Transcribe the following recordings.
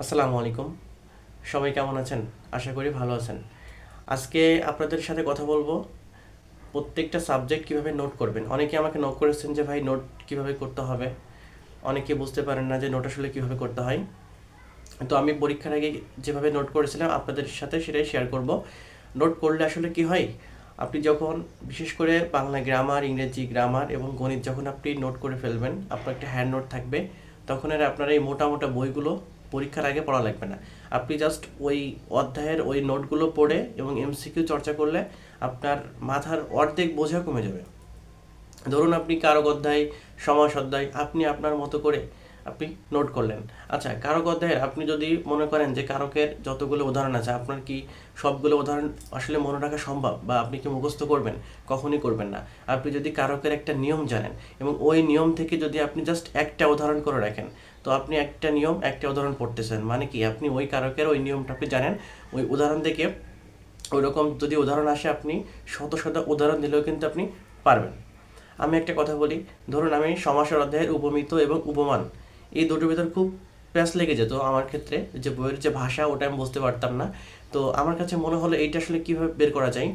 আসসালামু আলাইকুম। সবাই কেমন আছেন? আশা করি ভালো আছেন। আজকে আপনাদের সাথে কথা বলব প্রত্যেকটা সাবজেক্ট কীভাবে নোট করবেন। অনেকে আমাকে নোট করেছেন যে, ভাই নোট কীভাবে করতে হবে? অনেকে বুঝতে পারেন না যে নোট আসলে কীভাবে করতে হয়? তো আমি পরীক্ষার আগে যেভাবে নোট করেছিলাম, আপনাদের সাথে সেটাই শেয়ার করব। নোট করলে আসলে কি হয়? আপনি যখন, বিশেষ করে বাংলা গ্রামার ইংরেজি গ্রামার এবং গণিত যখন আপনি নোট করে ফেলবেন, আপনার একটা হ্যান্ড নোট থাকবে, তখন আর আপনার এই মোটা মোটা বইগুলো পরীক্ষার আগে পড়া লাগবে না। আপনি জাস্ট ওই অধ্যায়ের ওই নোটগুলো পড়ে এবং এমসিকিউ চর্চা করলে আপনার মাথার অর্ধেক বোঝা কমে যাবে। ধরুন আপনি কারক অধ্যায়, সমাস অধ্যায়, আপনি আপনার মতো করে আপনি নোট করলেন। আচ্ছা কারক অধ্যায়ের আপনি যদি মনে করেন যে কারকের যতগুলো উদাহরণ আছে, আপনার কি সবগুলো উদাহরণ আসলে মনে রাখা সম্ভব বা আপনি কি মুখস্থ করবেন? কখনই করবেন না। আপনি যদি কারকের একটা নিয়ম জানেন এবং ওই নিয়ম থেকে যদি আপনি জাস্ট একটা উদাহরণ করে রাখেন তো আপনি একটা নিয়ম, একটা উদাহরণ পড়তেছেন। মানে কি? আপনি ওই কারকের ওই নিয়মটা আপনি জানেন। ওই উদাহরণ থেকে ওইরকম যদি উদাহরণ আসে আপনি শত শত উদাহরণ দিলেও কিন্তু আপনি পারবেন। আমি একটা কথা বলি, ধরুন আমি সমাসের অধ্যায়ের উপমিত এবং উপমান, এই দুটোর ভিতর খুব প্যাস লেগে যেত আমার ক্ষেত্রে। যে বইয়ের যে ভাষা, ওটা আমি বুঝতে পারতাম না। তো আমার কাছে মনে হলো এইটা আসলে কীভাবে বের করা যায়?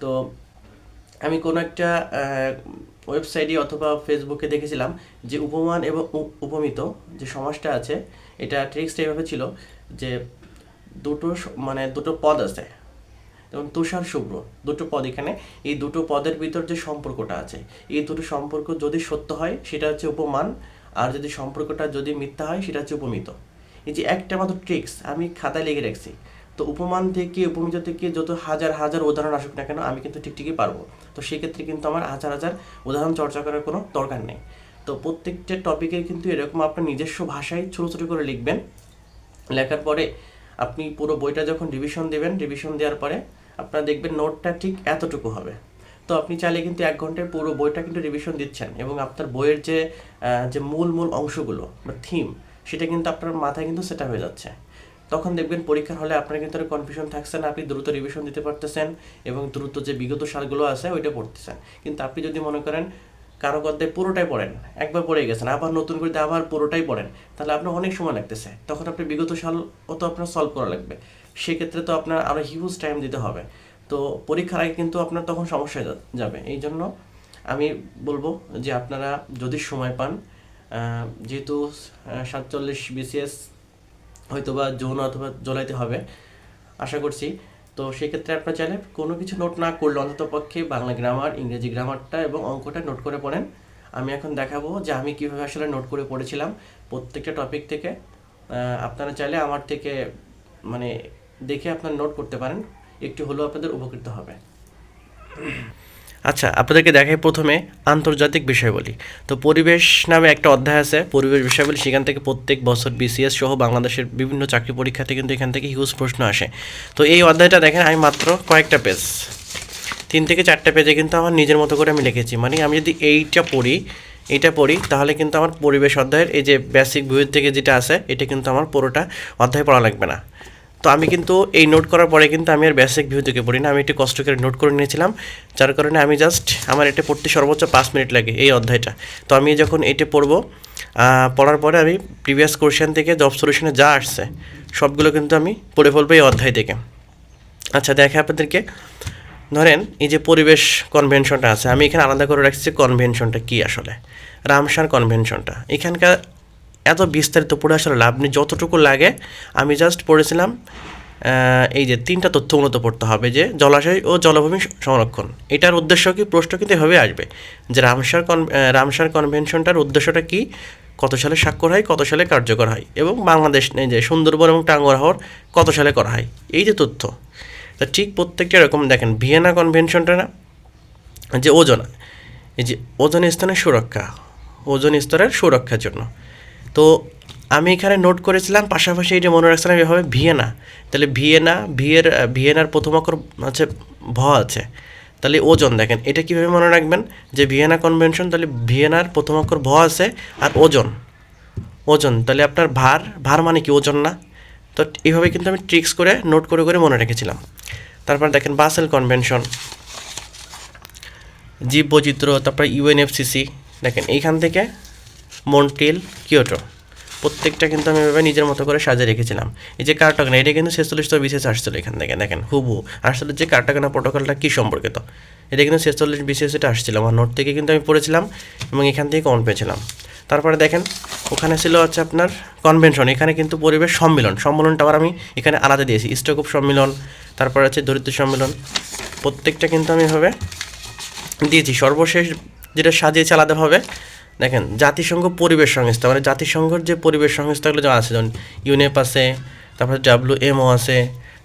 তো আমি কোনো একটা ওয়েবসাইটে অথবা ফেসবুকে দেখেছিলাম যে উপমান এবং উপমিত যে সমাজটা আছে, এটা ট্রিক্সটা এভাবে ছিল যে দুটো মানে দুটো পদ আছে। যেমন তুষার শুভ্র, দুটো পদ এখানে। এই দুটো পদের ভিতর যে সম্পর্কটা আছে, এই দুটো সম্পর্ক যদি সত্য হয়, সেটা হচ্ছে উপমান। আর যদি সম্পর্কটা যদি মিথ্যা হয়, সেটা হচ্ছে উপমিত। এই যে একটা মাত্র ট্রিক্স আমি খাতায় লেগে রাখছি। তো উপমান থেকে, উপমিত থেকে যত হাজার হাজার উদাহরণ আসুক না কেন, আমি কিন্তু ঠিক ঠিকই পারব। তো সেক্ষেত্রে কিন্তু আমার হাজার হাজার উদাহরণ চর্চা করার কোনো দরকার নেই। তো প্রত্যেকটা টপিকের কিন্তু এরকম আপনার নিজস্ব ভাষায় ছোটো ছোটো করে লিখবেন। লেখার পরে আপনি পুরো বইটা যখন রিভিশন দেবেন রিভিশন দেওয়ার পরে আপনারা দেখবেন নোটটা ঠিক এতটুকু হবে। তো আপনি চাইলে কিন্তু এক ঘন্টায় পুরো বইটা কিন্তু রিভিশন দিচ্ছেন এবং আপনার বইয়ের যে যে মূল মূল অংশগুলো বা থিম সেটা কিন্তু আপনার মাথায় কিন্তু সেটা হয়ে যাচ্ছে। তখন দেখবেন পরীক্ষার হলে আপনার কিন্তু আর কনফিউশন থাকছে না, আপনি দ্রুত রিভিশন দিতে পারতেছেন এবং দ্রুত যে বিগত সালগুলো আছে ওইটা পড়তেছেন। কিন্তু আপনি যদি মনে করেন কারও অধ্যায় পুরোটাই পড়েন, একবার পড়ে গেছেন, আবার নতুন করে আবার পুরোটাই পড়েন, তাহলে আপনার অনেক সময় লাগতেছে। তখন আপনি বিগত সাল অত আপনার সলভ করা লাগবে। সেক্ষেত্রে তো আপনার আরও হিউজ টাইম দিতে হবে। তো পরীক্ষার আগে কিন্তু আপনার তখন সমস্যা যাবে। এই জন্য আমি বলব যে আপনারা যদি সময় পান যেহেতু সাতচল্লিশ বিসিএস হয়তো বা জুন অথবা জুলাইতে হবে, আশা করছি। তো সেক্ষেত্রে আপনার চাইলে কোনো কিছু নোট না করলে অন্তত পক্ষে বাংলা গ্রামার ইংরেজি গ্রামারটা এবং অঙ্কটা নোট করে পড়েন। আমি এখন দেখাবো যে আমি কীভাবে আসলে নোট করে পড়েছিলাম প্রত্যেকটা টপিক থেকে। আপনারা চাইলে আমার থেকে মানে দেখে আপনার নোট করতে পারেন। একটু হলেও আপনাদের উপকৃত হবে। আচ্ছা আপনাদেরকে দেখাই প্রথমে আন্তর্জাতিক বিষয়বলি তো পরিবেশ নামে একটা অধ্যায় আছে, পরিবেশ বিষয়বলি সেখান থেকে প্রত্যেক বছর বিসিএস সহ বাংলাদেশের বিভিন্ন চাকরি পরীক্ষাতে কিন্তু এখান থেকে হিউজ প্রশ্ন আসে। তো এই অধ্যায়টা দেখেন, আমি মাত্র কয়েকটা পেজ তিন থেকে চারটা পেজে কিন্তু আমার নিজের মতো করে আমি লিখেছি। মানে আমি যদি এইটা পড়ি এইটা পড়ি, তাহলে কিন্তু আমার পরিবেশ অধ্যায়ের এই যে বেসিক বইয়ের থেকে যেটা আছে, এটা কিন্তু আমার পুরোটা অধ্যায় পড়া লাগবে না। তো আমি কিন্তু এই নোট করার পরে কিন্তু আমি আর বেসিক ভিউ থেকে পড়ি না আমি একটু কষ্ট করে নোট করে নিয়েছিলাম, যার কারণে আমি জাস্ট আমার এটা পড়তে সর্বোচ্চ পাঁচ মিনিট লাগে এই অধ্যায়টা। তো আমি যখন এটা পড়ব পড়ার পরে আমি প্রিভিয়াস কোশ্চেন থেকে জব সলিউশনে যা আসছে, সবগুলো কিন্তু আমি পড়ে ফেলব এই অধ্যায় থেকে। আচ্ছা দেখে আপনাদেরকে। ধরেন এই যে পরিবেশ কনভেনশনটা আছে, আমি এখানে আলাদা করে রাখছি কনভেনশনটা কি আসলে? রামসার কনভেনশনটা এখানকার এত বিস্তারিত পড়ে আসলে লাভ নেই, যতটুকু লাগে। আমি জাস্ট পড়েছিলাম এই যে তিনটা তথ্য মূলত পড়তে হবে, যে জলাশয় ও জলভূমি সংরক্ষণ। এটার উদ্দেশ্য কি, প্রশ্ন কিন্তু এভাবে আসবে, যে রামসার কন রামসার কনভেনশনটার উদ্দেশ্যটা কি? কত সালে স্বাক্ষর হয়, কত সালে কার্যকর হয়, এবং বাংলাদেশ যে সুন্দরবন এবং টাঙ্গর কত সালে করা হয়, এই যে তথ্য। তা ঠিক প্রত্যেকটা এরকম দেখেন, ভিয়েনা কনভেনশনটা না, যে ওজন, এই যে ওজন স্তরের সুরক্ষা, ওজন স্তরের সুরক্ষার জন্য। তো আমি এখানে নোট করেছিলাম, পাশাপাশি এই যে মনে রাখছিলাম এভাবে ভিয়েনা। তাহলে ভিয়েনা, ভিয়ের ভিয়েনার প্রথম অক্ষর হচ্ছে ভ আছে। তাহলে ওজন দেখেন, এটা কীভাবে মনে রাখবেন? যে ভিয়েনা কনভেনশন তাহলে ভিয়েনার প্রথম অক্ষর ভ আছে আর ওজন। ওজন, তাহলে আপনার ভার ভার মানে কি? ওজন না। তো এইভাবে কিন্তু আমি ট্রিক্স করে নোট করে করে মনে রেখেছিলাম। তারপর দেখেন বাসেল কনভেনশন জীব বৈচিত্র্য তারপর ইউএনএফসিসি দেখেন এইখান থেকে মন্ট্রিল, কিয়োটো। প্রত্যেকটা কিন্তু আমি এভাবে নিজের মতো করে সাজিয়ে রেখেছিলাম। এই যে কার্টাগানা, এটা কিন্তু ছেচল্লিশটা বিশেষ আসছিল এখান থেকে, দেখেন হুবু আসলে যে কার্টাগানা প্রোটোকলটা কী সম্পর্কিত? এটা কিন্তু ছেচল্লিশ বিশেষ এটা আসছিল, আমার নোট থেকে কিন্তু আমি পড়েছিলাম এবং এখান থেকে কমন পেয়েছিলাম। তারপরে দেখেন, ওখানে ছিল হচ্ছে আপনার কনভেনশন, এখানে কিন্তু পরিবেশ সম্মিলন, সম্মেলনটা আবার আমি এখানে আলাদা দিয়েছি, স্টকপ সম্মিলন, তারপরে হচ্ছে দরিদ্র সম্মেলন, প্রত্যেকটা কিন্তু আমি এভাবে দিয়েছি। সর্বশেষ যেটা সাজিয়েছি আলাদাভাবে দেখেন, জাতিসংঘ পরিবেশ সংস্থা মানে জাতিসংঘের যে পরিবেশ সংস্থাগুলো যা আছে, যেমন ইউনেপ আছে, তারপর ডাব্লিউ এমও আছে,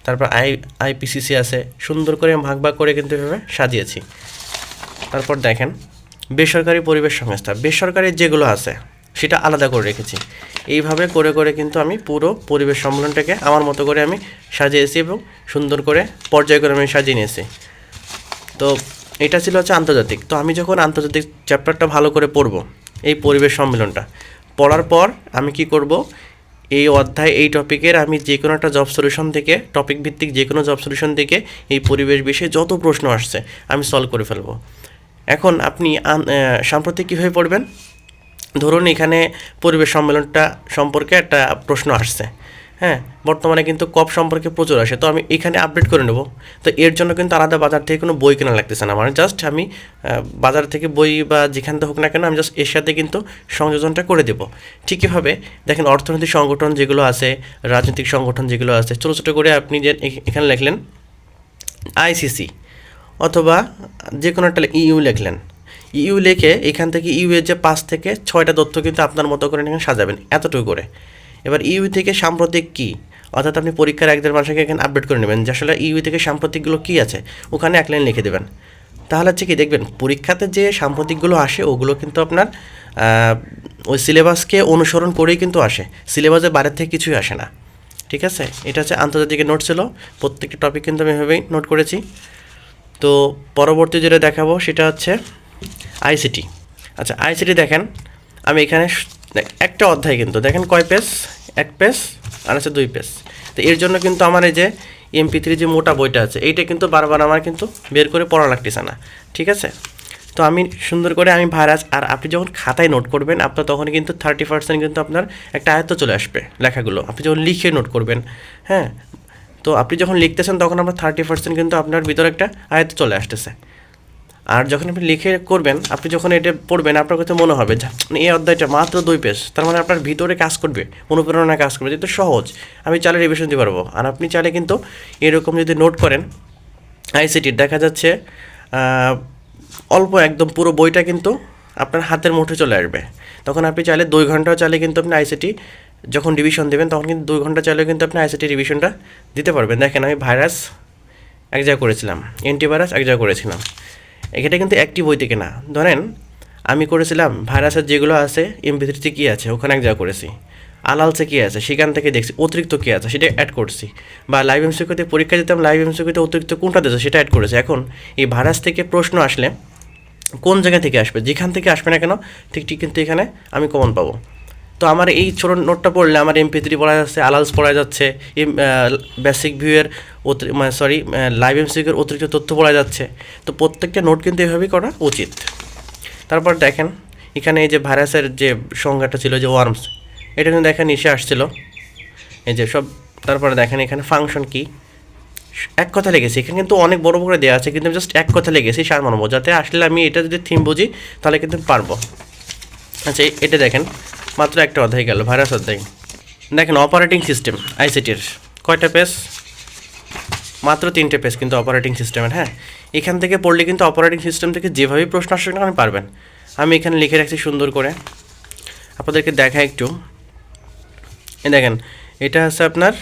তারপর আই, আইপিসিসি আছে, সুন্দর করে ভাগ ভাগ করে কিন্তু এভাবে সাজিয়েছি। তারপর দেখেন, বেসরকারি পরিবেশ সংস্থা, বেসরকারি যেগুলো আছে, সেটা আলাদা করে রেখেছি। এইভাবে করে করে কিন্তু আমি পুরো পরিবেশ সম্মেলনটাকে আমার মতো করে আমি সাজিয়েছি এবং সুন্দর করে পর্যায়ক্রমে আমি সাজিয়ে নিয়েছি। তো এটা ছিল হচ্ছে আন্তর্জাতিক। তো আমি যখন আন্তর্জাতিক চ্যাপ্টারটা ভালো করে পড়ব এই পরিবেশ সম্মেলনটা। পড়ার পর আমি কি করব? এই অধ্যায়, এই টপিকের আমি যে কোনো একটা জব সলিউশন থেকে টপিক ভিত্তিক যে কোনো জব সলিউশন থেকে এই পরিবেশ বিষয়ে যত প্রশ্ন আসছে, আমি সলভ করে ফেলব। এখন আপনি সাম্প্রতিক কীভাবে পড়বেন? ধরুন এখানে পরিবেশ সম্মেলনটা সম্পর্কে একটা প্রশ্ন আসছে। হ্যাঁ বর্তমানে কিন্তু কপ সম্পর্কে প্রচুর আসে তো আমি এখানে আপডেট করে নেব। তো এর জন্য কিন্তু আলাদা বাজার থেকে কোনো বই কেনা লাগতেছে না মানে জাস্ট আমি বাজার থেকে বই বা যেখান থেকে হোক না কেন, আমি জাস্ট এর সাথে কিন্তু সংযোজনটা করে দেবো। ঠিক এভাবে, দেখেন অর্থনৈতিক সংগঠন যেগুলো আছে, রাজনৈতিক সংগঠন যেগুলো আছে, ছোটো ছোটো করে আপনি যে এখানে লিখলেন আইসিসি অথবা যে কোনো একটা ইউ লিখলেন। ইউ লিখে এখান থেকে ইউ এর যে পাঁচ থেকে ছয়টা তথ্য কিন্তু আপনার মতো করে সাজাবেন, এতটুকু করে। এবার ইউ থেকে সাম্প্রতিক কী? অর্থাৎ আপনি পরীক্ষার এক দেড় মাসে এখানে আপডেট করে নেবেন যে আসলে ইউ থেকে সাম্প্রতিকগুলো কী আছে, ওখানে এক লাইন লিখে দেবেন। তাহলে হচ্ছে কি, দেখবেন পরীক্ষাতে যে সাম্প্রতিকগুলো আসে, ওগুলো কিন্তু আপনার ওই সিলেবাসকে অনুসরণ করেই কিন্তু আসে। সিলেবাসের বাইরের থেকে কিছুই আসে না। ঠিক আছে? এটা হচ্ছে আন্তর্জাতিকের নোট ছিল। প্রত্যেকটা টপিক কিন্তু আমি এভাবেই নোট করেছি। তো পরবর্তী যেটা দেখাবো, সেটা হচ্ছে আইসিটি আচ্ছা আইসিটি দেখেন। আমি এখানে একটা অধ্যায় কিন্তু, দেখেন কয় পেজ? এক পেজ আর আছে দুই পেজ। তো এর জন্য কিন্তু আমার এই যে এমপি থ্রি যে মোটা বইটা আছে, এইটা কিন্তু বারবার আমার কিন্তু বের করে পড়া লাগতেছে না, ঠিক আছে? তো আমি সুন্দর করে, আমি ভাইরাস, আর আপনি যখন খাতায় নোট করবেন, আপনার তখন কিন্তু থার্টি পার্সেন্ট কিন্তু আপনার একটা আয়ত্ত চলে আসবে লেখাগুলো। আপনি যখন লিখে নোট করবেন হ্যাঁ? তো আপনি যখন লিখতেছেন, তখন আপনার থার্টি পার্সেন্ট কিন্তু আপনার ভিতরে একটা আয়ত্ত চলে আসতেছে। আর যখন আপনি লিখে করবেন, আপনি যখন এটা পড়বেন, আপনার কাছে মনে হবে মানে এই অধ্যায়টা মাত্র দুই পেজ তার মানে আপনার ভিতরে কাজ করবে অনুপ্রেরণা কাজ করবে, যেহেতু সহজ। আমি চাইলে রিভিশন দিতে পারব। আর আপনি চাইলে কিন্তু এরকম যদি নোট করেন আইসিটির দেখা যাচ্ছে অল্প একদম পুরো বইটা কিন্তু আপনার হাতের মুঠে চলে আসবে। তখন আপনি চাইলে দুই ঘন্টাও চাইলে কিন্তু আপনি আইসিটি যখন রিভিশন দেবেন, তখন কিন্তু দুই ঘণ্টা চাইলে কিন্তু আপনি আইসিটি রিভিশনটা দিতে পারবেন। দেখেন আমি ভাইরাস এক জায়গায় করেছিলাম অ্যান্টিভাইরাস এক জায়গায় করেছিলাম। এটা কিন্তু একটি বই থেকে না। ধরেন, আমি করেছিলাম ভাইরাসের যেগুলো আছে এমপিথ্রিতে কী আছে, ওখানে এক জায়গা করেছি। আলালসে কী আছে, সেখান থেকে দেখছি, অতিরিক্ত কী আছে, সেটা অ্যাড করছি। বা লাইভ এমসিকিউতে পরীক্ষা দিতাম লাইভ এমসিকিউতে অতিরিক্ত কোনটা দিয়েছে, সেটা অ্যাড করেছে। এখন এই ভাইরাস থেকে প্রশ্ন আসলে কোন জায়গা থেকে আসবে, যেখান থেকে আসবে না কেন, ঠিক ঠিক কিন্তু এখানে আমি কমন পাবো। তো আমার এই ছোটো নোটটা পড়লে আমার এমপি থ্রি পড়া যাচ্ছে, আলালস পড়া যাচ্ছে বেসিক ভিউয়ের অতিরিক্ত মানে সরি লাইভ এমসিকের অতিরিক্ত তথ্য পড়া যাচ্ছে। তো প্রত্যেকটা নোট কিন্তু এভাবেই করা উচিত। তারপর দেখেন, এখানে এই যে ভাইরাসের যে সংজ্ঞাটা ছিল যে ওয়ার্মস এটা কিন্তু দেখেন এসে আসছিল। এই যে সব, তারপরে দেখেন এখানে ফাংশন কি? এক কথা লেগেছে, এখানে কিন্তু অনেক বড় করে দেওয়া আছে, কিন্তু আমি জাস্ট এক কথা লেগেছি, সার মানবো। যাতে আসলে আমি এটা যদি থিম বুঝি, তাহলে কিন্তু পারব। আচ্ছা এটা দেখেন মাত্র একটা অধ্যায় গেল, ভাইরাস অধ্যায়। দেখেন অপারেটিং সিস্টেম আইসিটির কয়টা পেজ মাত্র তিনটে পেজ কিন্তু অপারেটিং সিস্টেমের হ্যাঁ? এখান থেকে পড়লে কিন্তু অপারেটিং সিস্টেম থেকে যেভাবেই প্রশ্ন আসবে না আপনি পারবেন। আমি এখানে লিখে রাখছি সুন্দর করে। আপনাদেরকে দেখা একটু। দেখেন, এটা হচ্ছে আপনার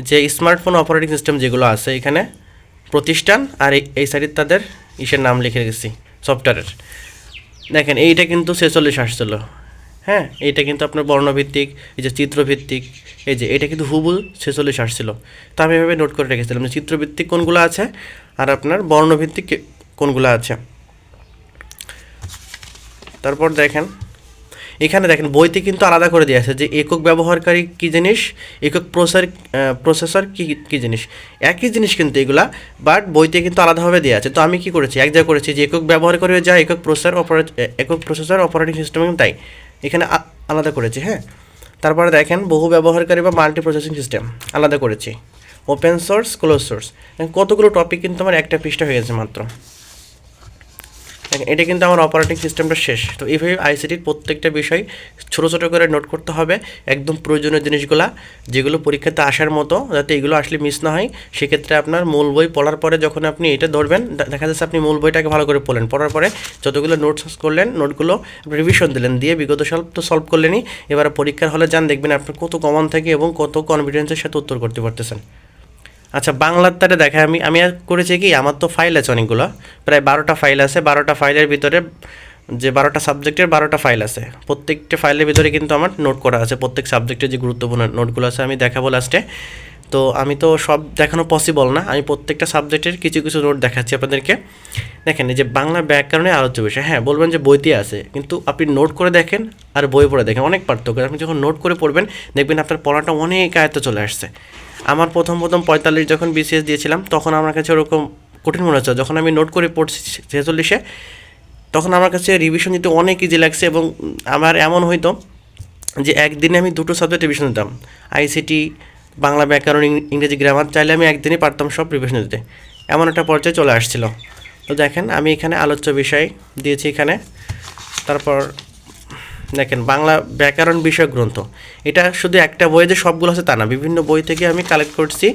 যে স্মার্টফোন অপারেটিং সিস্টেম যেগুলো আছে এখানে, প্রতিষ্ঠান আর এই- এই সাইডে তাদের ইসের নাম লিখে রেখেছি সফটওয়্যারের দেখেন, এইটা কিন্তু ছেচল্লিশ আসছিল। হ্যাঁ এটা কিন্তু আপনার বর্ণভিত্তিক, এই যে চিত্রভিত্তিক, এই যে এটা কিন্তু হুবুল ছেচল্লিশ আসছিল তো আমি এভাবে নোট করে রেখেছিলাম যে চিত্রভিত্তিক কোনগুলো আছে আর আপনার বর্ণভিত্তিক কোনগুলো আছে। তারপর দেখেন, এখানে দেখেন বইতে কিন্তু আলাদা করে দেওয়া আছে যে একক ব্যবহারকারী কী জিনিস, একক প্রসার প্রসেসর কী কী জিনিস। একই জিনিস কিন্তু এগুলা বাট বইতে কিন্তু আলাদাভাবে দেওয়া আছে। তো আমি কি করেছি? এক জায়গায় করেছি যে একক ব্যবহারকারী যা একক প্রসার অপারেট একক প্রসেসর অপারেটিং সিস্টেম তাই। এখানে আলাদা করেছি হ্যাঁ? তারপরে দেখেন, বহু ব্যবহারকারী বা মাল্টি প্রসেসিং সিস্টেম আলাদা করেছি। ওপেন সোর্স ক্লোজ সোর্স কতগুলো টপিক কিন্তু আমার একটা পৃষ্ঠা হয়ে গেছে মাত্র। দেখেন, এটা কিন্তু আমার অপারেটিং সিস্টেমটা শেষ। তো এইভাবে আইসিটির প্রত্যেকটা বিষয় ছোটো ছোটো করে নোট করতে হবে, একদম প্রয়োজনীয় জিনিসগুলা, যেগুলো পরীক্ষাতে আসার মতো, যাতে এগুলো আসলে মিস না হয়। সেক্ষেত্রে আপনার মূল বই পড়ার পরে যখন আপনি এটা ধরবেন দেখা যাচ্ছে আপনি মূল বইটাকে ভালো করে পড়লেন। পড়ার পরে যতগুলো নোটস করলেন নোটগুলো রিভিশন দিলেন, দিয়ে বিগত সলভ তো সলভ করলেনই। এবার পরীক্ষার হলে যান, দেখবেন আপনার কত কমন থাকে এবং কত কনফিডেন্সের সাথে উত্তর করতে পারতেছেন। আচ্ছা বাংলার তারে দেখা আমি আমি করেছি কি, আমার তো ফাইল আছে অনেকগুলো, প্রায় বারোটা ফাইল আছে, বারোটা ফাইলের ভিতরে, যে বারোটা সাবজেক্টের বারোটা ফাইল আছে, প্রত্যেকটা ফাইলের ভিতরে কিন্তু আমার নোট করা আছে, প্রত্যেক সাবজেক্টের যে গুরুত্বপূর্ণ নোটগুলো আছে, আমি দেখাবো লাস্টে তো আমি তো সব দেখানো পসিবল না, আমি প্রত্যেকটা সাবজেক্টের কিছু কিছু নোট দেখাচ্ছি আপনাদেরকে। দেখেন, এই যে বাংলা ব্যাকরণে আলোচ্য বিষয় হ্যাঁ বলবেন যে বইতে আছে, কিন্তু আপনি নোট করে দেখেন আর বই পড়ে দেখেন, অনেক পার্থক্য। আপনি যখন নোট করে পড়বেন, দেখবেন আপনার পড়াটা অনেক আয়ত্তে চলে আসছে। আমার প্রথম প্রথম পঁয়তাল্লিশ যখন বিসিএস দিয়েছিলাম, তখন আমার কাছে ওরকম কঠিন মনে হচ্ছে যখন আমি নোট করে পড়ছি ছেচল্লিশে, তখন আমার কাছে রিভিশন দিতে অনেক ইজি লাগছে এবং আমার এমন হইতো যে একদিনে আমি দুটো সাবজেক্ট রিভিশন দিতাম। আইসিটি বাংলা ব্যাকরণ ইংরেজি গ্রামার চাইলে আমি একদিনই পারতাম সব রিভিশন দিতে। এমন একটা পর্যায়ে চলে আসছিল। তো দেখেন, আমি এখানে আলোচ্য বিষয় দিয়েছি এখানে। তারপর দেখেন, বাংলা ব্যাকরণ বিষয়ক গ্রন্থ। এটা শুধু একটা বই যে সবগুলো আছে তা না, বিভিন্ন বই থেকে আমি কালেক্ট করছি,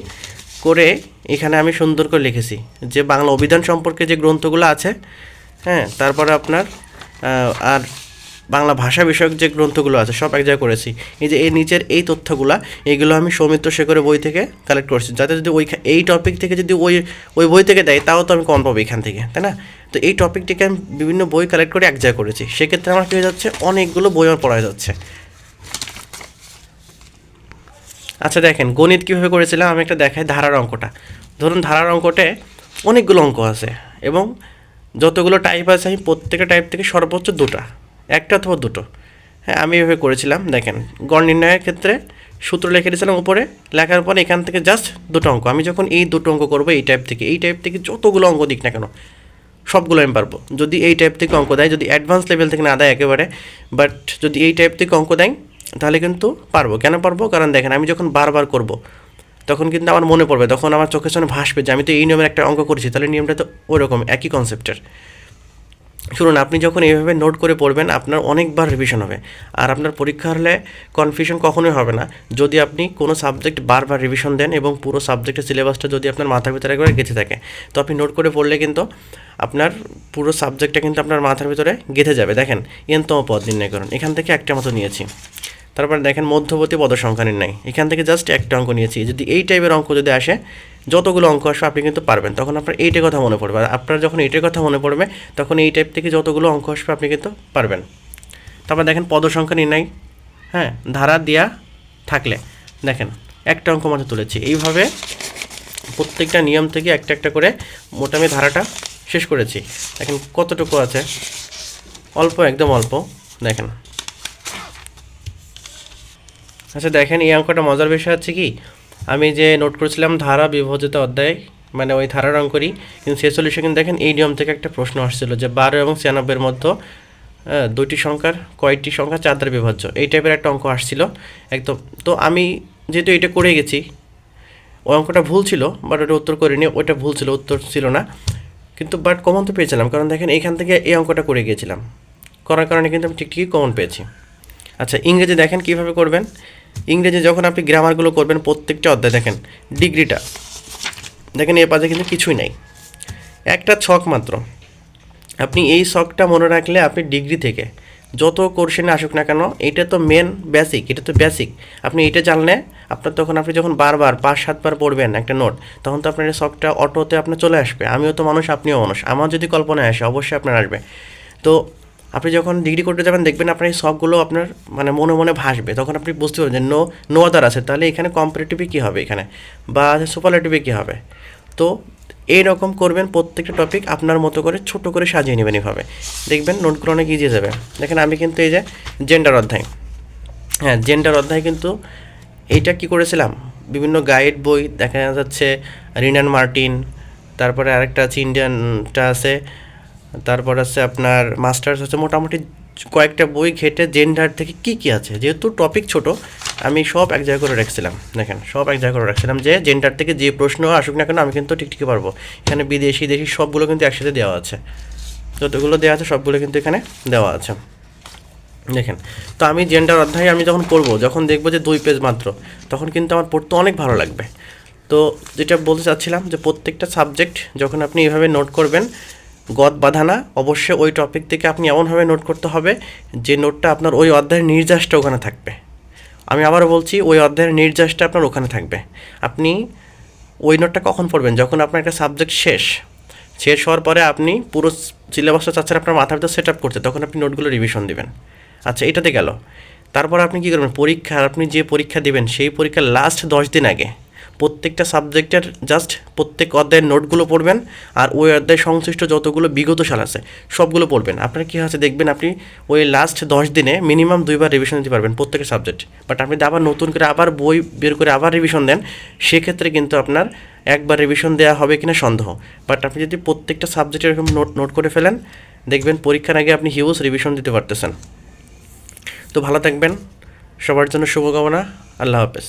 করে এখানে আমি সুন্দর করে লিখেছি। যে বাংলা অভিধান সম্পর্কে যে গ্রন্থগুলো আছে হ্যাঁ তারপরে আপনার আর বাংলা ভাষা বিষয়ক যে গ্রন্থগুলো আছে, সব এক জায়গায় করেছি। এই যে এই নিচের এই তথ্যগুলা এইগুলো আমি সৌমিত্র শেখরের বই থেকে কালেক্ট করছি। যাতে যদি ওই এই টপিক থেকে যদি ওই ওই বই থেকে দেয়, তাও তো আমি কম পাবো এখান থেকে, তাই না? তো এই টপিকটিকে আমি বিভিন্ন বই কালেক্ট করে এক জায়গায় করেছি। সেক্ষেত্রে আমার কী হয়ে যাচ্ছে? অনেকগুলো বই আমার পড়া যাচ্ছে। আচ্ছা দেখেন, গণিত কীভাবে করেছিলাম? আমি একটা দেখাই ধারার অঙ্কটা। ধরুন ধারার অঙ্কটে অনেকগুলো অঙ্ক আছে এবং যতগুলো টাইপ আছে, আমি প্রত্যেকটা টাইপ থেকে সর্বোচ্চ দুটা, একটা অথবা দুটো। হ্যাঁ আমি এভাবে করেছিলাম। দেখেন, গড় নির্ণয়ের ক্ষেত্রে সূত্র লিখে দিয়েছিলাম উপরে। লেখার পরে এখান থেকে জাস্ট দুটো অঙ্ক। আমি যখন এই দুটো অঙ্ক করব, এই টাইপ থেকে, এই টাইপ থেকে যতগুলো অঙ্ক দিক না কেন সবগুলো আমি পারব। যদি এই টাইপ থেকে অঙ্ক দেয়, যদি অ্যাডভান্স লেভেল থেকে না দেয় একেবারে বাট যদি এই টাইপ থেকে অঙ্ক দেয়, তাহলে কিন্তু পারব। কেন পারব? কারণ দেখেন, আমি যখন বারবার করব, তখন কিন্তু আমার মনে পড়বে, তখন আমার চোখের সামনে ভাসবে যে আমি তো এই নিয়মের একটা অঙ্ক করেছি, তাহলে নিয়মটা তো ওরকম, একই কনসেপ্টের শুনুন, আপনি যখন এইভাবে নোট করে পড়বেন, আপনার অনেকবার রিভিশন হবে। আর আপনার পরীক্ষা হলে কনফিউশন কখনোই হবে না। যদি আপনি কোনো সাবজেক্ট বারবার রিভিশন দেন এবং পুরো সাবজেক্টের সিলেবাসটা যদি আপনার মাথার ভিতরে একবার গেঁথে থাকে, তো আপনি নোট করে পড়লে কিন্তু আপনার পুরো সাবজেক্টটা কিন্তু আপনার মাথার ভিতরে গেঁথে যাবে। দেখেন এনতম পদ নির্ণয় করুন। এখান থেকে একটা মতো নিয়েছি। তারপর দেখেন মধ্যবর্তী পদ সংখ্যা নির্ণয়। এখান থেকে জাস্ট একটা অঙ্ক নিয়েছি। যদি এই টাইপের অঙ্ক যদি আসে, যতগুলো অঙ্ক আসবে আপনি কিন্তু পারবেন। তখন আপনার এইটার কথা মনে পড়বে। আর আপনার যখন এইটার কথা মনে পড়বে, তখন এই টাইপ থেকে যতগুলো অঙ্ক আসবে আপনি কিন্তু পারবেন। তারপর দেখেন পদ সংখ্যা নির্ণয়। হ্যাঁ ধারা দেওয়া থাকলে। দেখেন, একটা অঙ্ক মাত্র তুলেছি। এইভাবে প্রত্যেকটা নিয়ম থেকে একটা একটা করে মোটামুটি ধারাটা শেষ করেছি। দেখেন কতটুকু আছে? অল্প, একদম অল্প। দেখেন আচ্ছা দেখেন, এই অঙ্কটা মজার বিষয় হচ্ছে কি, আমি যে নোট করেছিলাম ধারা বিভাজিত অধ্যায় মানে ওই ধারার অঙ্করই কিন্তু সে ছেচল্লিশে কিন্তু দেখেন, এই নিয়ম থেকে একটা প্রশ্ন আসছিল যে বারো এবং ছিয়ানব্বইয়ের মধ্যে দুইটি সংখ্যার কয়েকটি সংখ্যা চার দ্বারা বিভাজ্য? এই টাইপের একটা অঙ্ক আসছিল, একদম। তো আমি যেহেতু এটা করে গেছি ওই অঙ্কটা ভুল ছিল বাট ওটা উত্তর করিনি, ওইটা ভুল ছিল, উত্তর ছিল না। কিন্তু বাট কমন তো পেয়েছিলাম, কারণ দেখেন, এইখান থেকে এই অঙ্কটা করে গিয়েছিলাম। করার কারণে কিন্তু আমি ঠিক ঠিকই কমন পেয়েছি। আচ্ছা ইংরেজি দেখেন কীভাবে করবেন? ইংরেজি যখন আপনি গ্রামারগুলো করবেন, প্রত্যেকটা অধ্যায় দেখেন ডিগ্রিটা দেখেন এ পাশে কিন্তু কিছুই নাই। একটা ছক মাত্র। আপনি এই শখটা মনে রাখলে আপনি ডিগ্রি থেকে যত কোর্শনে আসুক না কেন, এটা তো মেন বেসিক এটা তো বেসিক আপনি এটা জানলে, আপনার তখন আপনি যখন বারবার, পাঁচ সাতবার পড়বেন একটা নোট তখন তো আপনার শখটা অটোতে আপনার চলে আসবে। আমিও তো মানুষ, আপনিও মানুষ। আমার যদি কল্পনায় আসে, অবশ্যই আপনার আসবে। তো আপনি যখন ডিগ্রি করতে যাবেন, দেখবেন আপনার এই সবগুলো আপনার মানে মনে মনে ভাসবে। তখন আপনি বুঝতে পারবেন যে নো নো আদার আছে। তাহলে এখানে কম্পারেটিভে কী হবে এখানে? বা সুপারলেটিভে কী হবে? তো এইরকম করবেন প্রত্যেকটা টপিক আপনার মতো করে ছোট করে সাজিয়ে নেবেন এভাবে। দেখবেন নোটগুলো অনেক ইজি যাবে। দেখেন আমি কিন্তু এই যে জেন্ডার অধ্যায়। হ্যাঁ জেন্ডার অধ্যায় কিন্তু এইটা কি করেছিলাম? বিভিন্ন গাইড বই, দেখা যাচ্ছে রিনান মার্টিন, তারপরে আরেকটা আছে, ইন্ডিয়ানটা আছে তারপর আছে আপনার মাস্টার্স আছে, মোটামুটি কয়েকটা বই ঘেটে জেন্ডার থেকে কি কি আছে? যেহেতু টপিক ছোট, আমি সব এক জায়গায় করে রাখছিলাম। দেখেন, সব এক জায়গায় করে রাখছিলাম যে জেন্ডার থেকে যে প্রশ্ন আসুক না কেন, আমি কিন্তু ঠিক ঠিকই পারব। এখানে বিদেশি, দেশি সবগুলো কিন্তু একসাথে দেওয়া আছে। যতগুলো দেওয়া আছে, সবগুলো কিন্তু এখানে দেওয়া আছে। দেখেন, তো আমি জেন্ডার অধ্যায় আমি যখন পড়ব, যখন দেখব যে দুই পেজ মাত্র, তখন কিন্তু আমার পড়তে অনেক ভালো লাগবে। তো যেটা বলতে চাচ্ছিলাম যে প্রত্যেকটা সাবজেক্ট যখন আপনি এভাবে নোট করবেন গদ বাঁধানা, অবশ্যই ওই টপিক থেকে আপনি এমনভাবে নোট করতে হবে যে নোটটা আপনার ওই অধ্যায়ের নির্যাসটা ওখানে থাকবে। আমি আবারও বলছি, ওই অধ্যায়ের নির্যাসটা আপনার ওখানে থাকবে। আপনি ওই নোটটা কখন পড়বেন? যখন আপনার একটা সাবজেক্ট শেষ শেষ হওয়ার পরে আপনি পুরো সিলেবাসটা চাচ্ছেন আপনার মাথার ভিতরে সেট আপ করতে, তখন আপনি নোটগুলো রিভিশন দিবেন। আচ্ছা এটাতে গেল। তারপর আপনি কী করবেন? পরীক্ষা আপনি যে পরীক্ষা দেবেন, সেই পরীক্ষার লাস্ট দশ দিন আগে প্রত্যেকটা সাবজেক্টের জাস্ট প্রত্যেক অধ্যায়ের নোটগুলো পড়বেন আর ওই অধ্যায় সংশ্লিষ্ট যতগুলো বিগত সাল আছে, সবগুলো পড়বেন। আপনার কী হচ্ছে দেখবেন আপনি ওই লাস্ট দশ দিনে মিনিমাম দুইবার রিভিশন দিতে পারবেন প্রত্যেকের সাবজেক্ট বাট আপনি আবার নতুন করে আবার বই বের করে আবার রিভিশন দেন, সেক্ষেত্রে কিন্তু আপনার একবার রিভিশন দেওয়া হবে কিনা সন্দেহ। বাট আপনি যদি প্রত্যেকটা সাবজেক্টের এরকম নোট নোট করে ফেলেন, দেখবেন পরীক্ষার আগে আপনি হিউজ রিভিশন দিতে পারতেছেন। তো ভালো থাকবেন, সবার জন্য শুভকামনা, আল্লাহ হাফেজ।